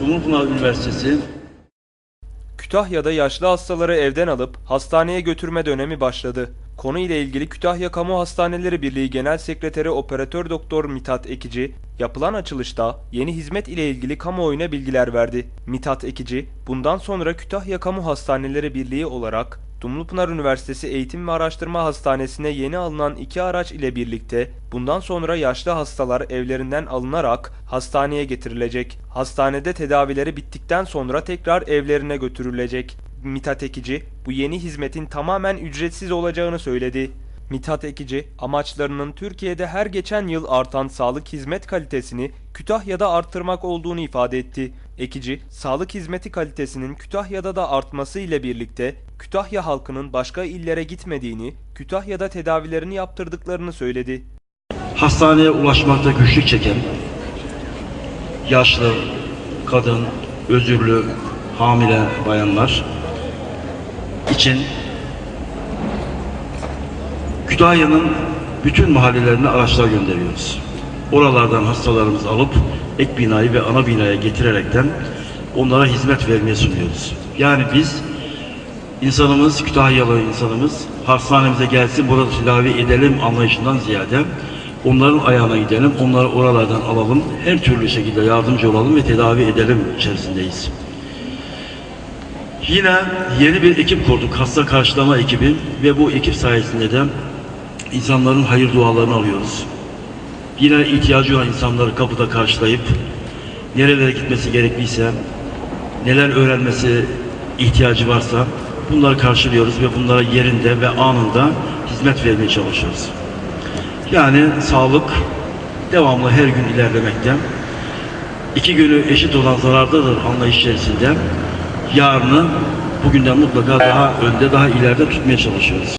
Dumlupınar Üniversitesi Kütahya'da yaşlı hastaları evden alıp hastaneye götürme dönemi başladı. Konu ile ilgili Kütahya Kamu Hastaneleri Birliği Genel Sekreteri Operatör Doktor Mithat Ekici, yapılan açılışta yeni hizmet ile ilgili kamuoyuna bilgiler verdi. Mithat Ekici, bundan sonra Kütahya Kamu Hastaneleri Birliği olarak Dumlupınar Üniversitesi Eğitim ve Araştırma Hastanesi'ne yeni alınan iki araç ile birlikte bundan sonra yaşlı hastalar evlerinden alınarak hastaneye getirilecek. Hastanede tedavileri bittikten sonra tekrar evlerine götürülecek. Mithat Ekici bu yeni hizmetin tamamen ücretsiz olacağını söyledi. Mithat Ekici, amaçlarının Türkiye'de her geçen yıl artan sağlık hizmet kalitesini Kütahya'da arttırmak olduğunu ifade etti. Ekici, sağlık hizmeti kalitesinin Kütahya'da da artması ile birlikte Kütahya halkının başka illere gitmediğini, Kütahya'da tedavilerini yaptırdıklarını söyledi. hastaneye ulaşmakta güçlük çeken yaşlı, kadın, özürlü, hamile bayanlar için Kütahya'nın bütün mahallelerine araçlar gönderiyoruz. Oralardan hastalarımızı alıp ek binayı ve ana binaya getirerekten onlara hizmet vermeye sunuyoruz. Yani biz insanımız, Kütahyalı insanımız hastanemize gelsin burada tedavi edelim anlayışından ziyade onların ayağına gidelim, onları oralardan alalım, her türlü şekilde yardımcı olalım ve tedavi edelim içerisindeyiz. Yine yeni bir ekip kurduk, hasta karşılama ekibi ve bu ekip sayesinde de insanların hayır dualarını alıyoruz. Yine ihtiyacı olan insanları kapıda karşılayıp nerelere gitmesi gerekliyse, neler öğrenmesi ihtiyacı varsa bunları karşılıyoruz ve bunlara yerinde ve anında hizmet vermeye çalışıyoruz. Yani sağlık devamlı her gün ilerlemekte. İki günü eşit olan zarardadır anlayış içerisinde. Yarını bugünden mutlaka daha önde, daha ileride tutmaya çalışıyoruz.